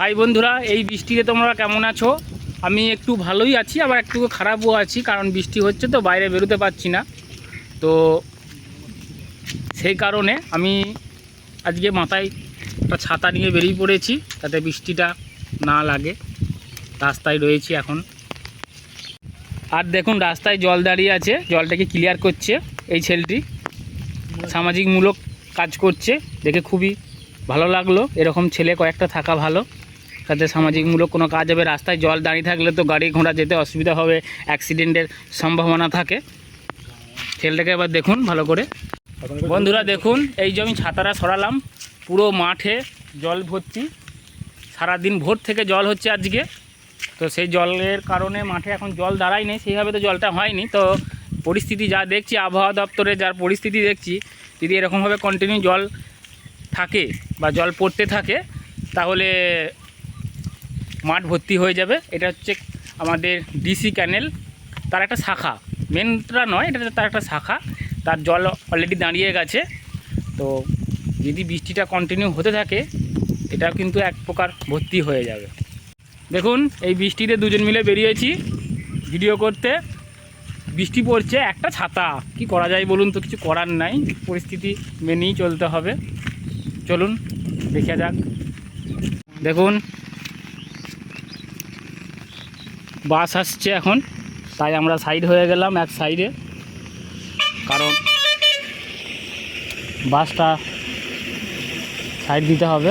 High বন্ধুরা, এই বৃষ্টিতে তোমরা কেমন আছো? আমি একটু ভালোই আছি, আবার একটু খারাপও আছি, কারণ বৃষ্টি হচ্ছে তো, বাইরে বেরোতে পারছি না। তো সেই কারণে আমি আজকে মাথায় একটা ছাতা নিয়ে বেরিয়ে পড়েছি, যাতে বৃষ্টিটা না লাগে। রাস্তায় রয়েছি এখন। আর দেখুন, রাস্তায় জল দাঁড়িয়ে আছে, জলটাকে ক্লিয়ার করছে এই ছেলেটি। সামাজিকমূলক কাজ করছে, দেখে খুবই ভালো লাগল। এরকম ছেলে কয়েকটা থাকা ভালো। তাতে সামাজিকমূলক কোনো কাজ হবে, রাস্তায় জল দাঁড়িয়ে থাকলে তো গাড়ি ঘোড়া যেতে অসুবিধা হবে, অ্যাক্সিডেন্টের সম্ভাবনা থাকে। ছেলেটাকে এবার দেখুন ভালো করে। বন্ধুরা দেখুন, এই যে আমি ছাতাটা সরালাম, পুরো মাঠে জল ভর্তি। সারাদিন ভোর থেকে জল হচ্ছে আজকে। তো সেই জলের কারণে মাঠে এখন জল দাঁড়ায়নি সেইভাবে তো জলটা হয়নি। তো পরিস্থিতি যা দেখছি, আবহাওয়া দপ্তরে যার পরিস্থিতি দেখছি, যদি এরকমভাবে কন্টিনিউ জল থাকে বা জল পড়তে থাকে, তাহলে মাঠ ভর্তি হয়ে যাবে। এটা হচ্ছে আমাদের ডিসি ক্যানেল তার একটা শাখা। মেনটা নয়, এটা তার একটা শাখা। তার জল অলরেডি দাঁড়িয়ে গেছে। তো যদি বৃষ্টিটা কন্টিনিউ হতে থাকে এটা কিন্তু এক প্রকার ভর্তি হয়ে যাবে। দেখুন, এই বৃষ্টিতে দুজন মিলে বেরিয়েছি ভিডিও করতে। বৃষ্টি পড়ছে, একটা ছাতা। কি করা যায় বলুন তো, কিছু করার নাই। পরিস্থিতি মেনেই চলতে হবে। চলুন, দেখে যাক। দেখুন বাস আসছে এখন। তাই আমরা সাইড হয়ে গেলাম এক সাইডে কারণ বাসটা সাইড দিতে হবে।